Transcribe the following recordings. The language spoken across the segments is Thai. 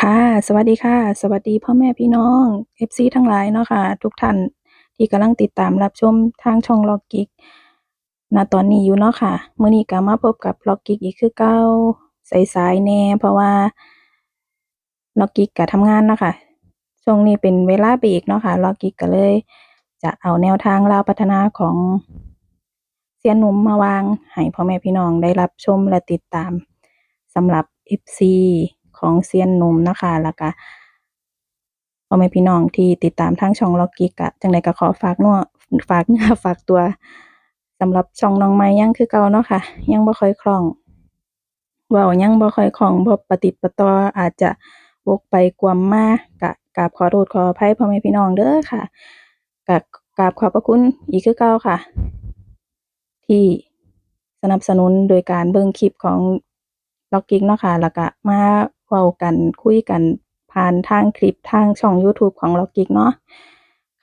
ค่ะ สวัสดีค่ะ สวัสดีพ่อแม่พี่น้อง FC ทั้งหลายเนาะค่ะ ทุกท่านที่กำลังติดตามรับชมทางช่องล็อกกิกณตอนนี้อยู่เนาะค่ะเมื้อนี้ก็มาพบกับล็อกกิกอีกคือเก่าสายๆแน่เพราะว่าล็อกกิกก็ทำงานเนาะค่ะช่วงนี้เป็นเวลาเบรกเนาะค่ะล็อกกิกก็เลย จะเอาแนวทางลาวพัฒนาของเซียนหนุ่มมาวางให้พ่อแม่พี่น้องได้รับชมและติดตามสำหรับ FC ของเซียนหนุ่มนะคะแล้วก็พ่อแม่พี่น้องที่ติดตามทางช่องล็อกกิกอะจังใดก็ขอฝากเนัวฝากเนื้อฝากตัวสำหรับช่องน้องใหม่ยังคือเก่าเนาะค่ะ ยังบ่ค่อยคล่องเว้ายังบ่ค่อยคล่องบ่ประติประต่ออาจจะวกไปกวมมากะกราบขอโทษขออภัยพ่อแม่พี่น้องเด้อค่ะกะกราบขอบพระคุณอีกคือเก่าค่ะ ที่สนับสนุนโดยการเบิ่งคลิปของล็อกกิกเนาะค่ะแล้วก็มา เว้ากันคุยกันผ่านทางคลิปทางช่องยูทูบของล็อกกิกเนาะ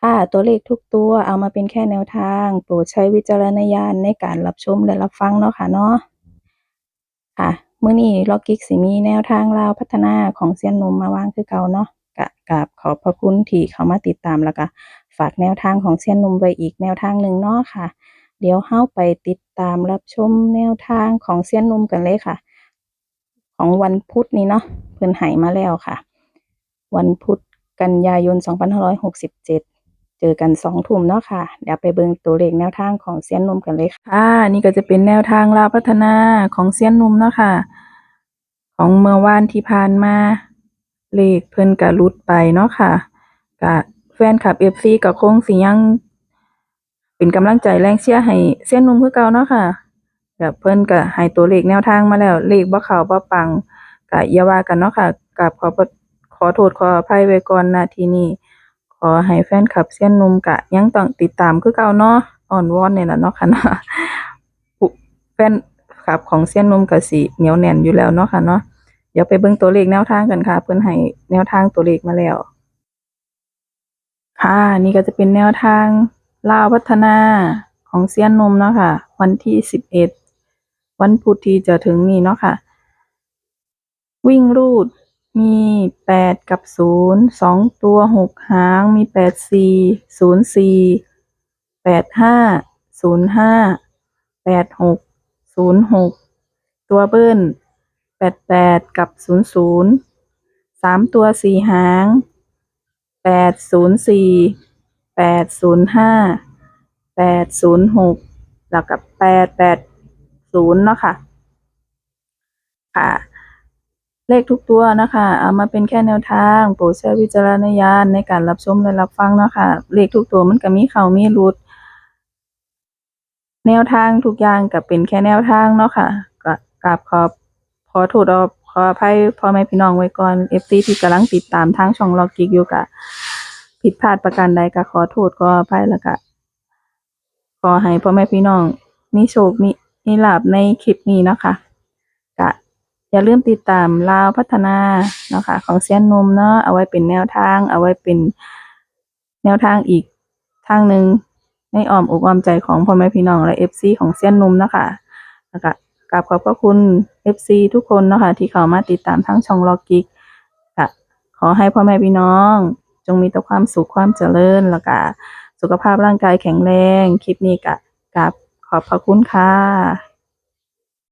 ค่ะตัวเลขทุกตัวเอามาเป็นแค่แนวทาง โปรดใช้วิจารณญาณในการรับชมและรับฟังเนาะค่ะเนาะค่ะมื้อนี้ล็อกกิกสิมีแนวทางลาวพัฒนาของเซียนนุ่มมาวางคือเก่าเนาะก็กราบขอบพระคุณที่เขามาติดตามแล้วก็ฝากแนวทางของเซียนนุ่มไว้อีกแนวทางหนึ่งเนาะค่ะ เดี๋ยวเฮาไปติดตามรับชมแนวทางของเซียนนุ่มกันเลยค่ะ ของวันพุธนี้เนาะเพิ่นให้มาแล้วค่ะ วันพุธกันยายน 2567เจอกัน2ทุ่มเนาะค่ะ เดี๋ยวไปเบิ่งตัวเลขแนวทางของเซียนนุ่มกันเลยค่ะ นี่ก็จะเป็นแนวทางลาวพัฒนาของเซียนนุ่มเนาะค่ะ ของเมื่อวานที่ผ่านมา เลขเพิ่นก็หลุดไปเนาะค่ะก็แฟนคลับ FC ก็คงสิยัง เป็นกำลังใจแรงเชียร์ให้เซียนนุ่มคือเก่าเนาะค่ะ แบบเพิ่นก็ให้ตัวเลขแนวทางมาแล้ว เลขบ่เข้าบ่ปังก็อย่าว่ากันเนาะค่ะกราบขอขอโทษขออภัยไว้ก่อนณที่นี้ขอให้แฟนคลับเซียนนุ่มก็ยังต้องติดตามคือเก่าเนาะอ้อนวอนเนี่ล่ะเนาะค่ะเนาะแฟนคลับของเซียนนุ่มก็สิเหนียวแน่นอยู่แล้วเนาะค่ะเนาะเดี๋ยวไปเบิ่งตัวเลขแนวทางกันค่ะ เพิ่อนให้แนวทางตัวเลขมาแล้ว ค่ะนี่ก็จะเป็นแนวทางลาวพัฒนาของเซียนนมเนาะค่ะ วันที่สิบเอ็ด วันพุธที่จะถึงนี้เนาะค่ะ วิ่งรูดมีแปดกับศูนย์สองตัวหกหางมีแปดสี่ศูนย์สี่แปดห้าศูนย์ห้าแปดหกศูนย์หกตัวเบิ้ลแปดแปดกับศูนย์ศูนย์สามตัวสี่หางแปดศูนย์สี่แปดศูนย์ห้าแปดศูนย์หกแล้วกับแปดแปด ศูนย์เนาะค่ะ ค่ะ เลขทุกตัวนะคะ เอามาเป็นแค่แนวทาง โปรดใช้วิจารณญาณในการรับชมและรับฟังเนาะค่ะ เลขทุกตัวมันก็มีเขามีหลุดแนวทางทุกอย่างก็เป็นแค่แนวทางเนาะค่ะก็กราบขอบขอโทษอขออภัยพ่อแม่พี่น้องไว้ก่อน FC ที่กำลังติดตามทางช่องล็อกกิกอยู่ก็ผิดพลาดประการใดก็ขอโทษขออภัยแล้วก็ขอให้พ่อแม่พี่น้องมีโชคมี มีลาภในคลิปนี้เนาะค่ะก็อย่าลืมติดตามลาวพัฒนาเนาะค่ะของเซียนนมเนาะเอาไว้เป็นแนวทาง เอาไว้เป็นแนวทางอีกทางหนึ่งในอ้อมอกอ้อมใจของพ่อแม่พี่น้องและ FC ของเซียนนมเนาะคะแล้วก็กราบขอบพระคุณ FC ทุกคนเนาะค่ะที่เข้ามาติดตามทั้งช่องล็อกกิกค่ะขอให้พ่อแม่พี่น้อง จงมีแต่ความสุขความเจริญแล้วก็สุขภาพร่างกายแข็งแรง คลิปนี้ก็กราบ ขอบพระคุณค่ะ